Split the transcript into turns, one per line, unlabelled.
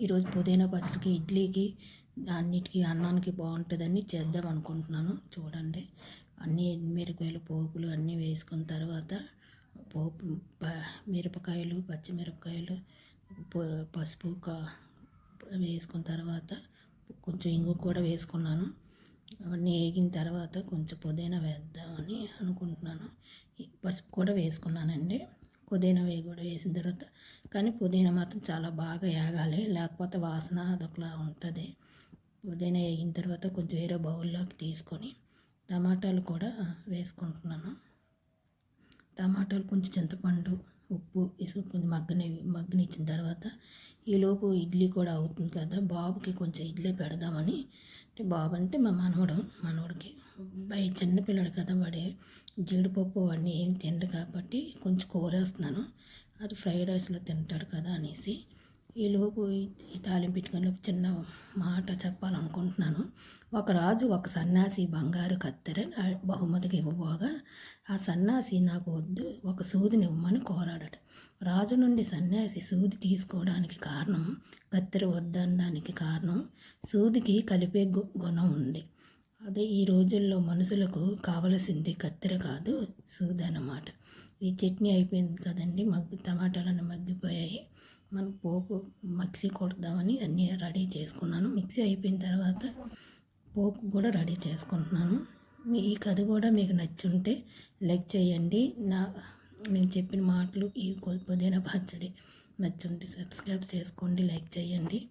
ఈరోజు పుదీనా పచ్చడికి ఇడ్లీకి అన్నిటికీ అన్నానికి బాగుంటుందని చేద్దాం అనుకుంటున్నాను. చూడండి. అన్ని మిరపకాయలు పోపులు అన్నీ వేసుకున్న తర్వాత పోపు ప మిరపకాయలు పచ్చిమిరపకాయలు ప- పసుపు కా వేసుకున్న తర్వాత కొంచెం ఇంగు కూడా వేసుకున్నాను. అవన్నీ వేగిన తర్వాత కొంచెం పుదీనా వేద్దామని అనుకుంటున్నాను. పసుపు కూడా వేసుకున్నానండి. పుదీనా వేయి కూడా వేసిన తర్వాత కానీ పుదీనా మాత్రం చాలా బాగా వేగాలి లేకపోతే వాసన అదొకలా ఉంటుంది. పుదీనా వేగిన తర్వాత కొంచెం వేరే బౌల్లోకి తీసుకొని టమాటాలు కూడా వేసుకుంటున్నాను. టమాటాలు కొంచెం చింతపండు ఉప్పు వేసుకుని కొంచెం మగ్గని మగ్గనిచ్చిన తర్వాత ఈలోపు ఇడ్లీ కూడా అవుతుంది కదా. బాబుకి కొంచెం ఇడ్లీ పెడదామని. అంటే బాబు అంటే మా మనవడు మనవడికి అబ్బాయి చిన్నపిల్లడు కదా వాడే జీడిపప్పు వాడిని ఏం తిండు కాబట్టి కొంచెం కూరేస్తున్నాను. అది ఫ్రైడ్ రైస్లో తింటాడు కదా అనేసి ఈలోపు ఈ- ఈ తాలింపు పెట్టుకొని చిన్న మాట చెప్పాలనుకుంటున్నాను. ఒక రాజు ఒక సన్యాసి బంగారు కత్తెర బహుమతికి ఇవ్వబోగా ఆ సన్యాసి నాకు వద్దు ఒక సూదిని ఇవ్వమని కోరాడట. రాజు నుండి సన్యాసి సూది తీసుకోవడానికి కారణం కత్తెర వద్దనడానికి కారణం సూదికి కలిపే గు- గుణం ఉంది. అదే ఈ రోజుల్లో మనుషులకు కావలసింది కత్తెర కాదు సూది అన్నమాట. ఈ చట్నీ అయిపోయింది కదండి మగ్గు టమాటాలన్నీ మగ్గిపోయాయి. మనం పోపు మిక్సీ కొడదామని అన్నీ రెడీ చేసుకున్నాను. మిక్సీ అయిపోయిన తర్వాత పోపు కూడా రెడీ చేసుకుంటున్నాను. ఈ కథ కూడా మీకు నచ్చుంటే లైక్ చేయండి. నా నేను చెప్పిన మాటలు ఈ కొ- పుదీనా పచ్చడి నచ్చుంటే సబ్స్క్రైబ్ చేసుకోండి లైక్ చేయండి.